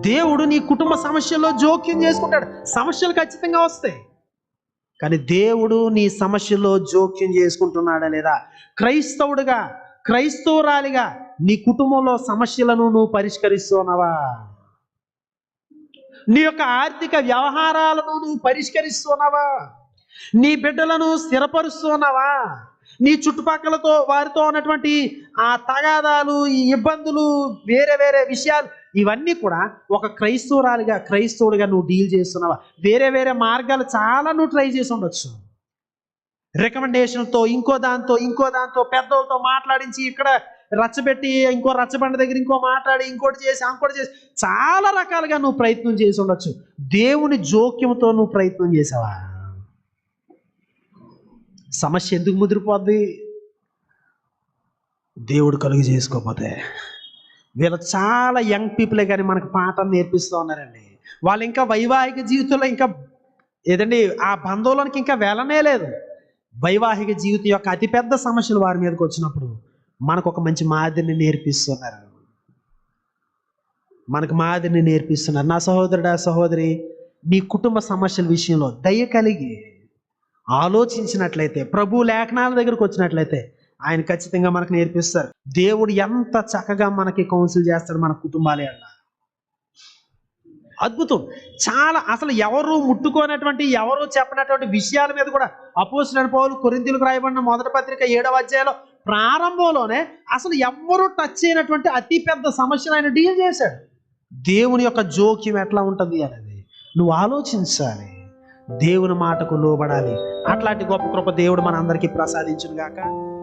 దేవుడు నీ కుటుంబ సమస్యల్లో జోక్యం చేసుకుంటాడు. సమస్యలు ఖచ్చితంగా వస్తాయి. కానీ దేవుడు నీ సమస్యలో జోక్యం చేసుకుంటున్నాడా లేదా? క్రైస్తవుడిగా క్రైస్తవురాలిగా నీ కుటుంబంలో సమస్యలను నువ్వు పరిష్కరిస్తున్నావా? నీ యొక్క ఆర్థిక వ్యవహారాలను నువ్వు పరిష్కరిస్తున్నావా? నీ బిడ్డలను స్థిరపరుస్తున్నావా? నీ చుట్టుపక్కలతో వారితో ఉన్నటువంటి ఆ తగాదాలు ఈ ఇబ్బందులు వేరే వేరే విషయాలు ఇవన్నీ కూడా ఒక క్రైస్తవురాలిగా క్రైస్తవుడిగా నువ్వు డీల్ చేస్తున్నావా? వేరే వేరే మార్గాలు చాలా నువ్వు ట్రై చేసి ఉండొచ్చు. రికమెండేషన్తో ఇంకో దాంతో ఇంకో దాంతో పెద్దలతో మాట్లాడించి ఇక్కడ రచ్చబెట్టి ఇంకో రచ్చబండ దగ్గర ఇంకో మాట్లాడి ఇంకోటి చేసి ఇంకోటి చేసి చాలా రకాలుగా నువ్వు ప్రయత్నం చేసి ఉండొచ్చు. దేవుని జోక్యంతో నువ్వు ప్రయత్నం చేసావా? సమస్య ఎందుకు ముదిరిపోద్ది? దేవుడు కలుగు చేసుకోకపోతే. వీళ్ళు చాలా యంగ్ పీపులే కానీ మనకు పాఠం నేర్పిస్తూ ఉన్నారండి. వాళ్ళు ఇంకా వైవాహిక జీవితంలో ఇంకా ఏదండి ఆ బంధంలోనికి ఇంకా వెళ్ళనే లేదు. వైవాహిక జీవితం యొక్క అతిపెద్ద సమస్యలు వారి మీదకి వచ్చినప్పుడు మనకు ఒక మంచి మాదిరిని నేర్పిస్తున్నారు. మనకు మాదిరిని నేర్పిస్తున్నారు. నా సహోదరుడా సహోదరి నీ కుటుంబ సమస్యల విషయంలో దయ కలిగి ఆలోచించినట్లయితే ప్రభు లేఖనాల దగ్గరకు వచ్చినట్లయితే ఆయన ఖచ్చితంగా మనకు నేర్పిస్తారు. దేవుడు ఎంత చక్కగా మనకి కౌన్సిల్ చేస్తాడు మన కుటుంబాలే అన్న. అద్భుతం. చాలా అసలు ఎవరు ముట్టుకోనటువంటి ఎవరు చెప్పనటువంటి విషయాల మీద కూడా అపోసిన పౌలు కొరింతలకు రాయబడిన మొదటి పత్రిక ఏడవ అధ్యాయంలో ప్రారంభంలోనే అసలు ఎవ్వరూ టచ్ చేయనటువంటి అతి పెద్ద సమస్యను ఆయన డీల్ చేశాడు. దేవుని యొక్క జోక్యం ఎట్లా ఉంటుంది అనేది నువ్వు ఆలోచించాలి. దేవుని మాటకు లోబడాలి. అట్లాంటి గొప్ప కృప దేవుడు మనందరికీ ప్రసాదించుగాక గాక